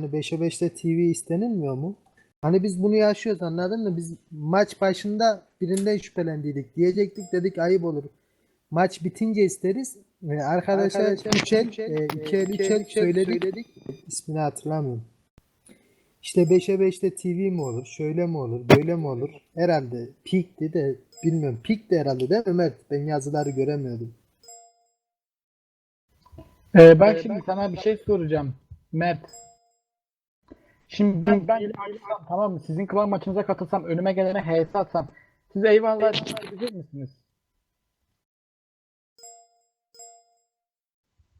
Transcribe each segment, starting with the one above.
Hani 5'e 5'te TV istenilmiyor mu? Hani biz bunu yaşıyoruz anladın mı? Biz maç başında birinden şüphelendiydik. Diyecektik dedik ayıp olur. Maç bitince isteriz. Ve arkadaşlar Arkadaşlar, 3 el, üç el, 2 el, e, 3 iki el, el üç el söyledik. İsmini hatırlamıyorum. İşte 5'e 5'te TV mi olur? Şöyle mi olur? Böyle mi olur? Herhalde Peak'ti de bilmiyorum. Peak'ti herhalde değil mi Mert? Ben yazıları göremiyordum. Ee, ben şimdi sana bir şey soracağım. Mert. Şimdi ben, ben açsam, tamam mı? Sizin klan maçınıza katılsam, önüme gelene HS atsam. Siz eyvallah diyecek misiniz?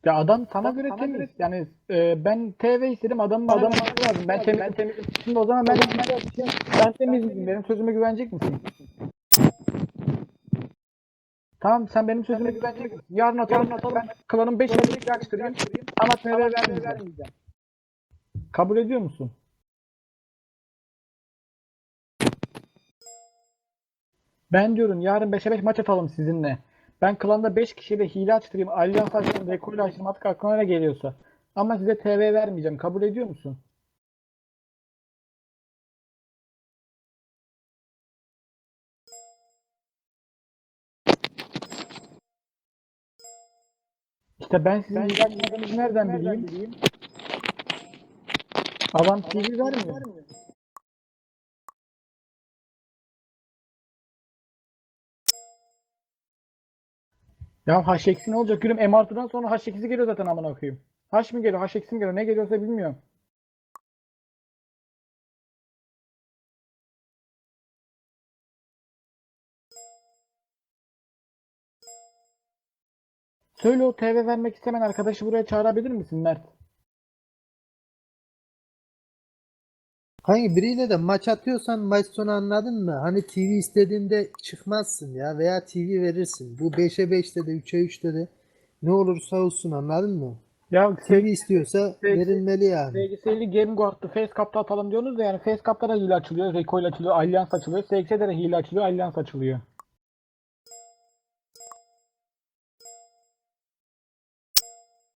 Ya adam sana göre temiz. Yani e, ben TV istedim adamın bana Adam- vermesi lazım. Ben temiz, ben temizim. Şimdi o zaman ben ben temizim. Benim sözüme güvenecek misin? Tamam sen benim sözüme güvenecek misin? Yarın atalım, ben klanın 5 aylık açtırayım. Ama TV vermeyeceğim. Kabul ediyor musun? Ben diyorum yarın 5'e 5 maç atalım sizinle. Ben klanda 5 kişiyle hile açtırayım. Alyans açtırayım. Rekol açtırayım. Artık aklına ne geliyorsa. Ama size TV vermeyeceğim. Kabul ediyor musun? İşte ben sizin hile açmadığınızı nereden bileyim? Adam TV vermiyor. Ya H-Eksi ne olacak? Gülüm M6'dan sonra H8'i geliyor zaten amına koyayım. H mi geliyor, H-Eksi mi geliyor? Ne geliyorsa bilmiyorum. Söyle o TV vermek istemeyen arkadaşı buraya çağırabilir misin Mert? Hangi biriyle de maç atıyorsan maç sonu anladın mı? Hani TV istediğinde çıkmazsın ya veya TV verirsin. Bu 5'e 5'te de 3'e 3'te de ne olursa olsun anladın mı? Ya TV istiyorsa verilmeli yani. SGS'li Game Guard'ı Face Cup'ta atalım diyorsunuz da yani Face Cup'ta da hile açılıyor, Recoil açılıyor, Alliance açılıyor. SX'de de hile açılıyor, Alliance açılıyor.